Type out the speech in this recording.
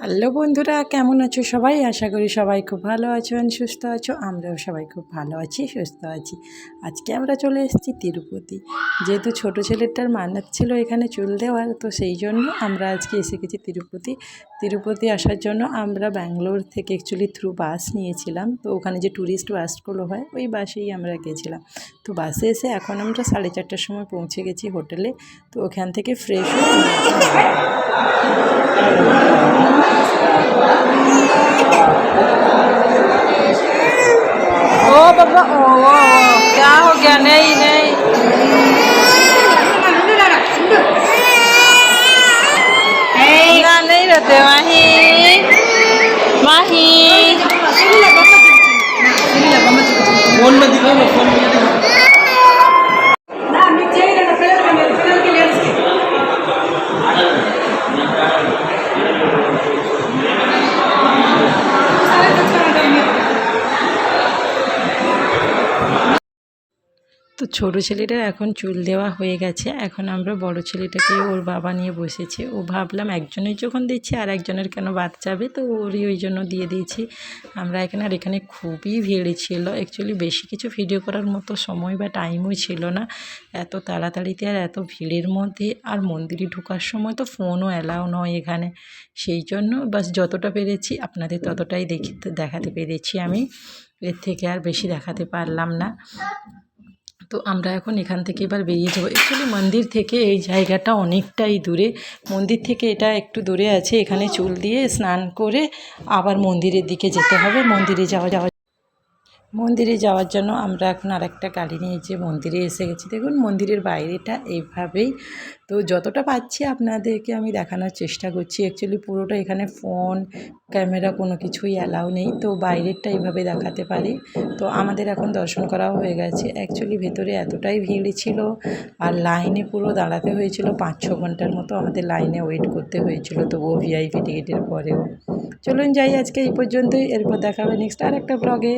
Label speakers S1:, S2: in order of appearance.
S1: Hello বন্ধুরা, কেমন আছো সবাই? আশা করি সবাই খুব ভালো আছেন সুস্থ আছো। আমরাও সবাই খুব ভালো আছি, সুস্থ আছি। আজকে আমরা চলে এসেছি তিরুপতি। যেহেতু ছোটো ছেলেটার মান্নাত ছিল এখানে চুল দেওয়ার, তো সেই জন্য আমরা আজকে এসে গেছি তিরুপতি। তিরুপতি আসার জন্য আমরা ব্যাঙ্গালোর থেকে অ্যাকচুয়ালি থ্রু বাস নিয়েছিলাম। তো ওখানে যে ট্যুরিস্ট বাসগুলো হয়, ওই বাসেই আমরা গেছিলাম। তো বাসে এসে এখন আমরা সাড়ে চারটার সময় পৌঁছে গেছি হোটেলে। তো ওখান থেকে ফ্রেশ হয়ে ओ बाबा ओ, ओ, ओ क्या हो गया नहीं नहीं ना नहीं रहते माही माही তো ছোটো ছেলেটার এখন চুল দেওয়া হয়ে গেছে। এখন আমরা বড় ছেলেটাকে ওর বাবা নিয়ে বসেছে। ও ভাবলাম একজনের যখন দিচ্ছি, আর একজনের কেন বাদ যাবে? তো ওরই ওই জন্য দিয়ে দিয়েছি। আমরা এখানে, আর এখানে খুবই ভিড় ছিল। অ্যাকচুয়ালি বেশি কিছু ভিডিও করার মতো সময় বা টাইমও ছিল না। এত তাড়াতাড়িতে আর এত ভিড়ের মধ্যে। আর মন্দিরে ঢোকার সময় তো ফোনও অ্যালাউ নয় এখানে। সেই জন্য বাস যতটা পেরেছি, আপনাদের ততটাই দেখি দেখাতে পেরেছি আমি। এর থেকে আর বেশি দেখাতে পারলাম না। তো আমরা এখন এখান থেকে এবার বেরিয়ে যাব। অ্যাকচুয়ালি মন্দির থেকে এই জায়গাটা অনেকটাই দূরে। মন্দির থেকে এটা একটু দূরে আছে। এখানে চুল দিয়ে স্নান করে আবার মন্দিরের দিকে যেতে হবে। মন্দিরে যাওয়া যাওয়া মন্দিরে যাওয়ার জন্য আমরা এখন আর একটা গাড়ি নিয়ে যে মন্দিরে এসে গেছি। দেখুন, মন্দিরের বাইরেটা এইভাবেই। তো যতটা পাচ্ছি আপনাদেরকে আমি দেখানোর চেষ্টা করছি। অ্যাকচুয়ালি পুরোটা এখানে ফোন ক্যামেরা কোনো কিছুই অ্যালাউ নেই। তো বাইরেরটা এইভাবে দেখাতে পারি। তো আমাদের এখন দর্শন করাও হয়ে গেছে। অ্যাকচুয়ালি ভেতরে এতটাই ভিড় ছিল আর লাইনে পুরো দাঁড়াতে হয়েছিল পাঁচ ছ ঘণ্টার মতো। আমাদের লাইনে ওয়েট করতে হয়েছিল তো তবুও ভিআইপি টিকিটের পরেও। চলুন যাই আজকে এই পর্যন্তই। এরপর দেখা হবে নেক্সট আর একটা ব্লগে